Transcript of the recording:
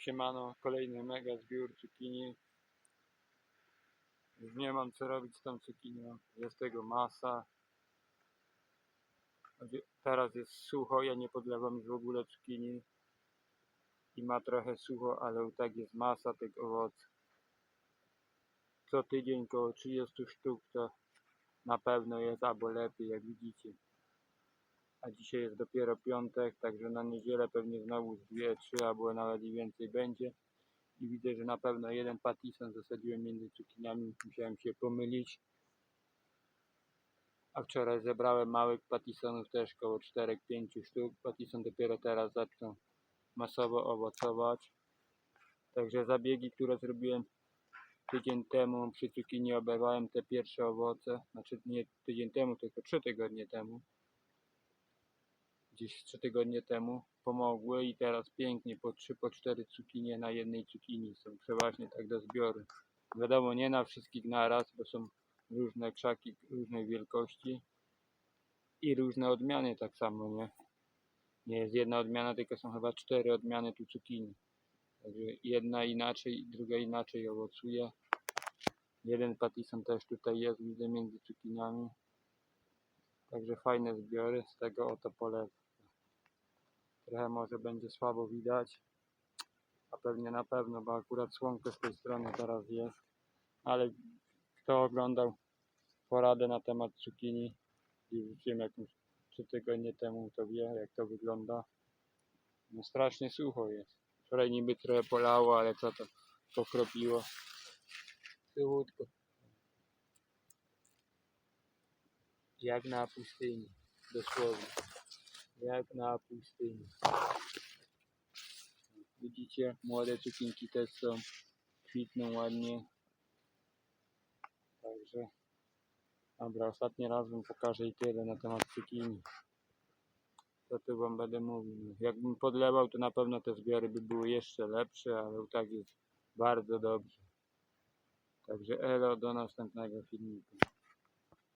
Siemano, kolejny mega zbiór cukinii. Już nie mam co robić z tą cukinią. Jest tego masa. Teraz jest sucho, ja nie podlewam już w ogóle cukinii. I ma trochę sucho, ale i tak jest masa tych owoców. Co tydzień koło 30 sztuk to na pewno jest albo lepiej, jak widzicie. A dzisiaj jest dopiero piątek, także na niedzielę pewnie znowu dwie, trzy albo nawet i więcej będzie. I widzę, że na pewno jeden patison zasadziłem między cukiniami, musiałem się pomylić. A wczoraj zebrałem małych patisonów też koło 4-5 sztuk. Patison dopiero teraz zaczął masowo owocować. Także zabiegi, które zrobiłem tydzień temu przy cukinii oberwałem te pierwsze owoce. Znaczy nie tydzień temu, tylko 3 tygodnie temu gdzieś 3 tygodnie temu pomogły i teraz pięknie po 3 po 4 cukinie na jednej cukinii są przeważnie tak do zbioru. Wiadomo nie na wszystkich naraz, bo są różne krzaki różnej wielkości i różne odmiany tak samo, nie? Nie jest jedna odmiana, tylko są chyba cztery odmiany tu cukinii. Także jedna inaczej, druga inaczej owocuje. Jeden patison też tutaj jest, widzę między cukiniami. Także fajne zbiory z tego oto polecam. Trochę może będzie słabo widać, a pewnie na pewno, bo akurat słonko z tej strony teraz jest. Ale kto oglądał poradę na temat cukinii i wrzuciłem jakąś 3 tygodnie temu, to wie jak to wygląda. No strasznie sucho jest. Wczoraj niby trochę polało, ale co to pokropiło. Suchutko. Jak na pustyni, dosłownie. Jak na pustyni. Widzicie, młode cukinki też są, kwitną ładnie. Także, dobra, ostatni raz wam pokażę i tyle na temat cukinii. Co tu wam będę mówił? Jakbym podlewał, to na pewno te zbiory by były jeszcze lepsze, ale tak jest bardzo dobrze. Także elo, do następnego filmiku.